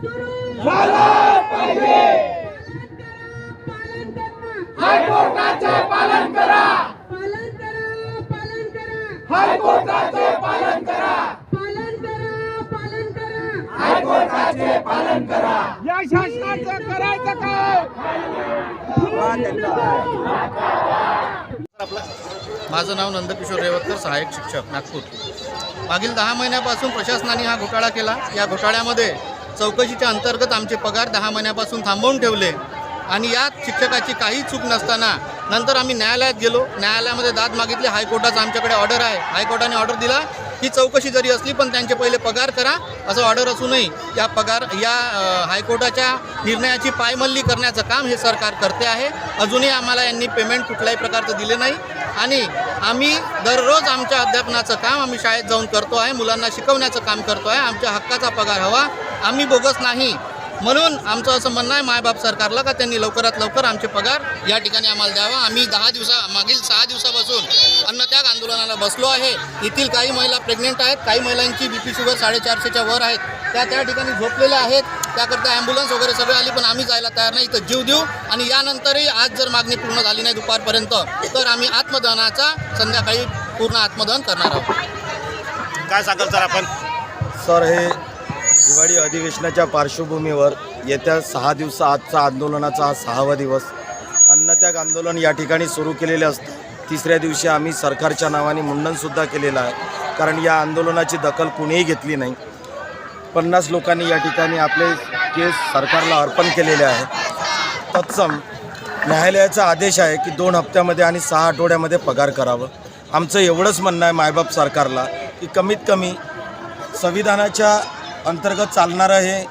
सुरू पालन करा पालन करा पालन करा. पालन करा. पालन करा पालन करा. या शासनाचं करायचं काय? माझं नाव नंदकिशोर रेवतकर सहाय्यक शिक्षक नागपूर. मागील दहा महिन्यापासून प्रशासनाने हा घोटाळा केला. या घोटाळ्यामध्ये चौकशीच्या अंतर्गत आमचे पगार दहा महिन्यापासून थांबवून ठेवले. आणि यात शिक्षकाची काही चूक नसताना नंतर आम्ही न्यायालयात गेलो. न्यायालयामध्ये दाद मागितली. हायकोर्टाचा आमच्याकडे ऑर्डर आहे. हायकोर्टाने ऑर्डर दिला. ही चौकशी जरी असली पण त्यांचे पहिले पगार करा असं ऑर्डर असूनही या पगार या हायकोर्टाच्या निर्णयाची पायमल्ली करण्याचं काम हे सरकार करते आहे. अजूनही आम्हाला यांनी पेमेंट कुठल्याही प्रकारचं दिले नाही. आणि आम्ही दररोज आमच्या अध्यापनाचं काम आम्ही शाळेत जाऊन करतो आहे मुलांना शिकवण्याचं काम करतो आहे आमच्या हक्काचा पगार हवा आम्ही बोगस नाही. म्हणून आमचं असं म्हणणं आहे मायबाप सरकारला का त्यांनी लवकरात लवकर आमचे पगार या ठिकाणी आम्हाला द्यावा. आम्ही दहा दिवसा मागील सहा दिवसापासून अन्नत्याग आंदोलनाला बसलो आहे. येथील काही महिला प्रेग्नेंट आहेत काही महिलांची बी पी शुगर साडेचारशेच्या वर आहेत. त्या त्या ठिकाणी झोपलेल्या आहेत. त्याकरता ॲम्ब्युलन्स वगैरे सगळे आली पण आम्ही जायला तयार नाही. तर जीव देऊ आणि यानंतरही आज जर मागणी पूर्ण झाली नाही दुपारपर्यंत तर आम्ही आत्मदहनाचा संध्याकाळी पूर्ण आत्मदहन करणार आहोत. काय सांगाल सर आपण? सर हे दिवाळी अधिवेशनाच्या पार्श्वभूमीवर येत्या सहा दिवस आजचा आंदोलनाचा हा सहावा दिवस. अन्नत्याग आंदोलन या ठिकाणी सुरू केलेले असतं. तिसऱ्या दिवशी आम्ही सरकारच्या नावाने मुंडनसुद्धा केलेलं आहे. कारण या आंदोलनाची दखल कुणीही घेतली नाही. पन्नास लोकांनी या ठिकाणी आपले केस सरकारला अर्पण केलेले आहे. तत्सम न्यायालयाचा आदेश आहे की दोन हप्त्यामध्ये आणि सहा आठवड्यामध्ये पगार करावं. आमचं एवढंच म्हणणं आहे मायबाप सरकारला की कमीत कमी संविधानाच्या अंतर्गत चालणारं हे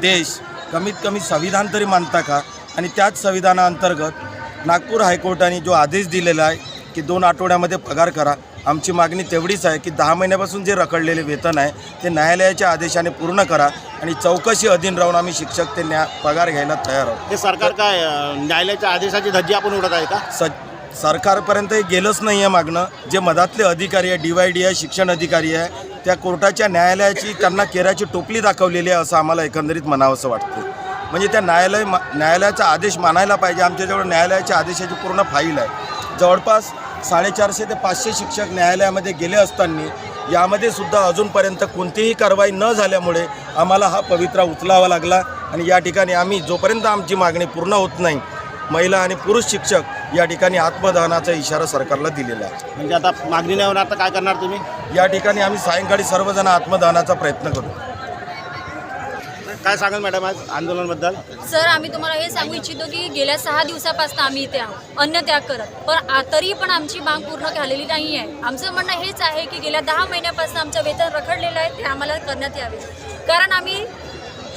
देश कमीत कमी संविधान तरी मानता का? आणि त्याच संविधानाअंतर्गत नागपूर हायकोर्टाने जो आदेश दिलेला आहे की दोन आठवड्यामध्ये पगार करा. आमची मागणी तेवढीच आहे की दहा महिन्यापासून जे रखडलेले वेतन आहे ते न्यायालयाच्या आदेशाने पूर्ण करा आणि चौकशी अधीन राहून आम्ही शिक्षक ते न्या पगार घ्यायला तयार आहोत. हे सरकार काय न्यायालयाच्या आदेशाची धज्जी आपण उडत आहे का? स सरकारपर्यंत हे गेलंच नाही आहे मागणं. जे मधातले अधिकारी आहे डी वाय डी आहे शिक्षण अधिकारी आहे त्या कोर्टाच्या न्यायालयाची त्यांना केराची टोपली दाखवलेली आहे असं आम्हाला एकंदरीत म्हणावंसं वाटतं म्हणजे त्या न्यायालय मा न्यायालयाचा आदेश मानायला पाहिजे. आमच्याजवळ न्यायालयाच्या आदेशाची पूर्ण फाईल आहे. जवळपास साडेचारशे ते पाचशे शिक्षक न्यायालयामध्ये गेले असताना यामध्ये सुद्धा अजूनपर्यंत कोणतीही कारवाई न झाल्यामुळे आम्हाला हा पवित्रा उचलावा लागला. आणि या ठिकाणी आम्ही जोपर्यंत आमची मागणी पूर्ण होत नाही महिला आणि पुरुष शिक्षक या ठिकाणी आत्मदहनाचा इशारा सरकारला दिलेला आहे. म्हणजे आता मागणी नाही होणार तर काय करणार तुम्ही? या ठिकाणी आम्ही सायंकाळी सर्वजण आत्मदहनाचा प्रयत्न करू. काय सांगाल मॅडम आज आंदोलनाबद्दल? सर आम्ही तुम्हाला हे सांगू इच्छितो की गेल्या सहा दिवसापासून आम्ही इथे आहोत. अन्न त्याग करत. पण आ- तरी पण आमची माग पूर्ण झालेली नाही आहे. आमचं म्हणणं हेच आहे की गेल्या दहा महिन्यापासून आमचं वेतन रखडलेलं आहे ते आम्हाला करण्यात यावे. कारण आम्ही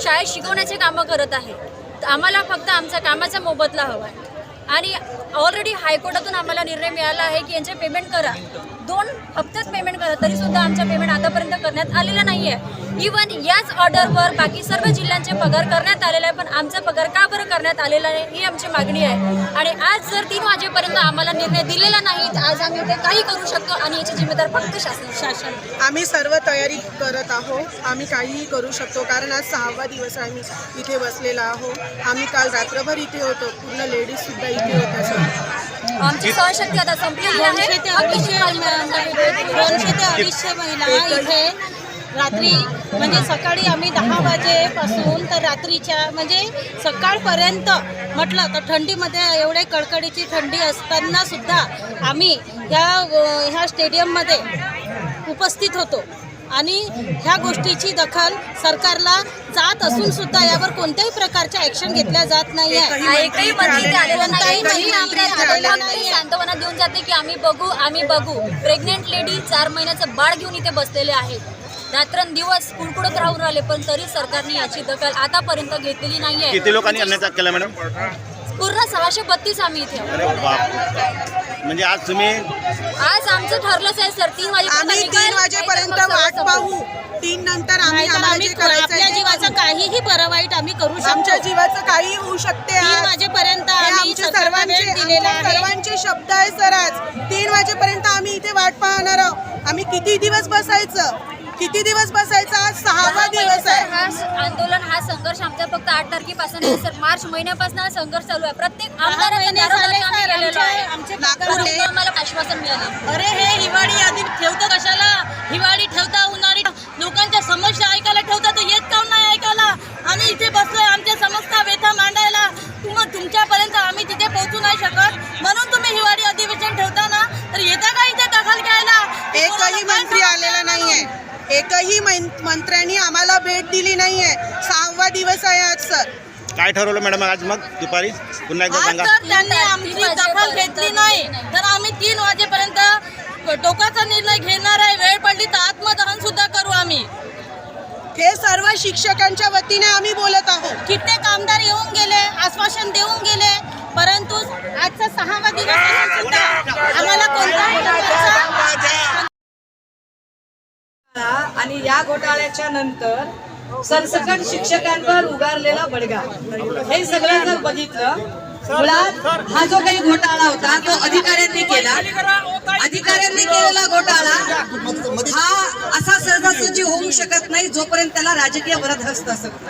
शाळेत शिकवण्याचे कामं करत आहे. तर आम्हाला फक्त आमचा कामाचा मोबदला हवा आहे. आणि ऑलरेडी हायकोर्टातून आम्हाला निर्णय मिळाला आहे की यांचे पेमेंट करा. दोन हप्त्यात पेमेंट करतात तरी सुद्धा आमचं पेमेंट आतापर्यंत करण्यात आलेलं नाही आहे इवन याच ऑर्डरवर बाकी सर्व जिल्ह्यांचे पगार करण्यात आलेला आहे पण आमचा पगार का बरं करण्यात आलेला नाही ही आमची मागणी आहे. आणि आज जर तीन वाजेपर्यंत आम्हाला निर्णय दिलेला नाही तर आज आम्ही ते काही करू शकतो आणि याची जिम्मेदार फक्त शासन शासन. आम्ही सर्व तयारी करत आहोत आम्ही काहीही करू शकतो कारण आज सहावा दिवस आम्ही इथे बसलेला आहोत. आम्ही काल रात्रभर इथे होतो पूर्ण लेडीजसुद्धा इथे होत्या. आमची सहनशक्ती आता संपलेली आहे दोनशे ते अडीचशे अडीचशे महिला इथे रात्री म्हणजे सकाळी आम्ही दहा वाजेपासून तर रात्रीच्या म्हणजे सकाळपर्यंत म्हटलं तर थंडीमध्ये एवढे कडकडीची थंडी असताना सुद्धा आम्ही ह्या ह्या स्टेडियममध्ये उपस्थित होतो. आणि ह्या गोष्टीची दखल सरकारला जात असून सुद्धा यावर कोणत्याही प्रकारच्या ऍक्शन घेतल्या जात नाही आहे एकही मंत्री आलेला नाही आमदार आलेला नाहीये. सांत्वना देऊन जाते की आम्ही बघू आम्ही बघू. प्रेग्नेंट लेडी चार महिन्याचं बाळ घेऊन इथे बसलेले आहेत. रात्रंदिवस कुडकुडत राहून राहिले पण तरी सरकारने याची दखल आतापर्यंत घेतलेली नाहीये. किती लोकांनी अन्याय केला मॅडम? पूर्ण सहाशे बत्तीस आम्ही इथे आहोत. अरे बाप. म्हणजे आज तुम्ही आज आमचं ठरलंच आहे सर. तीन वाजेपर्यंत आम्ही निघाल, तीन वाजेपर्यंत वाट पाहू. तीन नंतर आम्ही नाहीतर आम्हाला आम्ही जे करायचं आपल्या आहे ते जीवाचं करू. काहीही बरं वाईट आम्ही करू आमच्या शकतो जीवाचं काही होऊ शकते तीन आज. वाजेपर्यंत हे आम्ही आमचे सरकारला सर्वांचे वेळ दिलेला आमच्या आहे. सर्वांचे शब्द आहे सर आज. तीन वाजेपर्यंत आम्ही इथे वाट पाहणार आहोत. आम्ही किती दिवस बसायचं? किती दिवस बसायचं? आज सहावा दिवस आंदोलन हा संघर्ष आमचा फक्त आठ तारखेपासून नाही सर. मार्च महिन्यापासून हा संघर्ष चालू आहे. प्रत्येक आम्हाला आश्वासन मिळाले. अरे हे हिवाळी आधी ठेवतं कशाला? हिवाळी ठेवता उन्हाळी लोकांच्या समस्या ऐकायला ठेवता तर येत काऊन नाही ऐकायला? आम्ही इथे बसलोय. एकही मंत्र्यांनी आम्हाला भेट दिली नाहीये. सहावा दिवस आहे आज सर. काय ठरवलं मॅडम आज मग दुपारी? पुन्हा एकदा आज सांगा. जर त्यांनी आमची दखल घेतली नाही. तर आम्ही तीन वाजेपर्यंत टोकाचा निर्णय घेणार आहे. वेळ पडली तर आत्मदहन सुद्धा करू आम्ही. हे सर्व शिक्षकांच्या वतीने आम्ही बोलत आहोत. कित्येक आमदार येऊन गेले आश्वासन देऊन गेले परंतु आजचा सहावा दिवस असून सुद्धा. आम्हाला कोणताही आणि या घोटाळ्याच्या नंतर सरसकट शिक्षकांवर उगारलेला बडगा. हे सगळं जर बघितलं मुळात हा जो काही घोटाळा होता तो अधिकाऱ्यांनी केला अधिकाऱ्यांनी केलेला घोटाळा हा असा सहजासहजी होऊ शकत नाही जोपर्यंत त्याला राजकीय वरद हस्त असत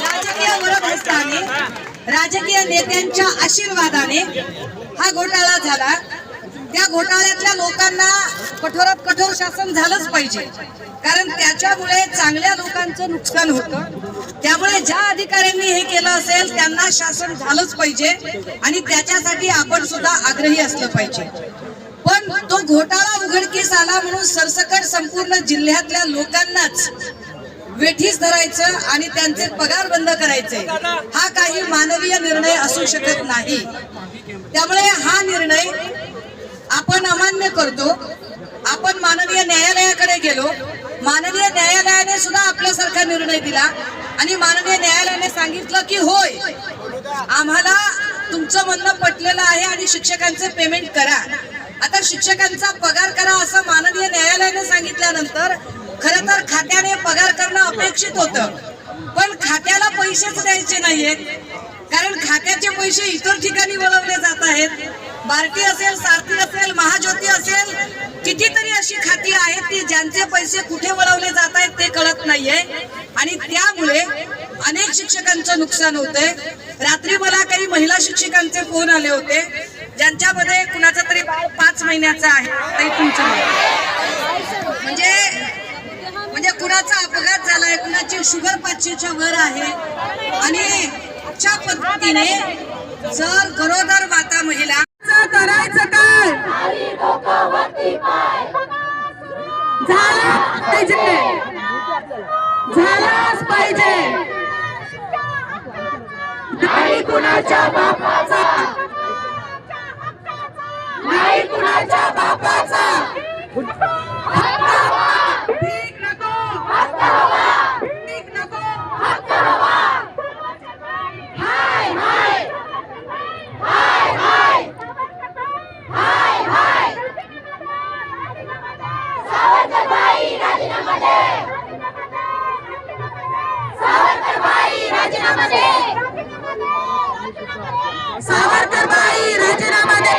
राजकीय वरद हस्ताने राजकीय नेत्यांच्या आशीर्वादाने हा घोटाळा झाला. त्या घोटाळ्यातल्या लोकांना कठोरात कठोर शासन झालंच पाहिजे. कारण त्याच्यामुळे चांगल्या लोकांचं नुकसान होतं. त्यामुळे ज्या अधिकाऱ्यांनी हे केलं असेल त्यांना शासन झालंच पाहिजे आणि त्याच्यासाठी आपण सुद्धा आग्रही असलं पाहिजे. पण तो घोटाळा उघडकीस आला म्हणून सरसकट संपूर्ण जिल्ह्यातल्या लोकांनाच वेठीस धरायचं आणि त्यांचे पगार बंद करायचे हा काही मानवीय निर्णय असू शकत नाही. त्यामुळे हा निर्णय आपण अमान्य करतो. आपण माननीय न्यायालयाकडे गेलो. माननीय न्यायालयाने सुद्धा आपल्यासारखा निर्णय दिला. आणि माननीय न्यायालयाने सांगितलं की होय आम्हाला तुमचं म्हणणं पटलेलं आहे आणि शिक्षकांचे पेमेंट करा. आता शिक्षकांचा पगार करा असं माननीय न्यायालयाने सांगितल्यानंतर खरं तर खात्याने पगार करणं अपेक्षित होतं. पण खात्याला पैसेच द्यायचे नाहीयेत. कारण खात्याचे पैसे इतर ठिकाणी वळवले जात आहेत. बार्टी असेल सारथी असेल महाज्योती असेल कितीतरी अशी खाती आहेत की ज्यांचे पैसे कुठे वळवले जात आहेत ते कळत नाहीये. आणि त्यामुळे अनेक शिक्षकांचं नुकसान होतंय. रात्री मला काही महिला शिक्षकांचे फोन आले होते. ज्यांच्यामध्ये कुणाचं तरी पाच महिन्याचं आहे. ताई तुमचं म्हणजे म्हणजे कुणाचा अपघात झालाय कुणाची शुगर पाचशेच्या वर आहे. आणि अशा पद्धतीने जर गरोदर माता महिला करायचं काय? झालं पाहिजे. झालाच पाहिजे. नाही कुणाच्या बापाचा. नाही कुणाच्या बापाचा भीक नको भीक नको हाय हाय हाय हाय हाय हाय सावरकरबाई सावरकर बाई राजीनामा दे!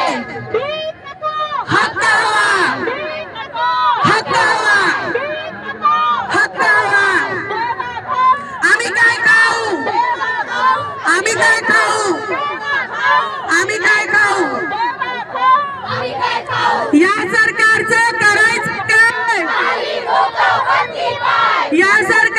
हक्क हवा हक्क हवा हक्क हवा आम्ही काय खाऊ आम्ही काय खाऊ आम्ही काय खाऊ या सरकारचं करायचं काय या सर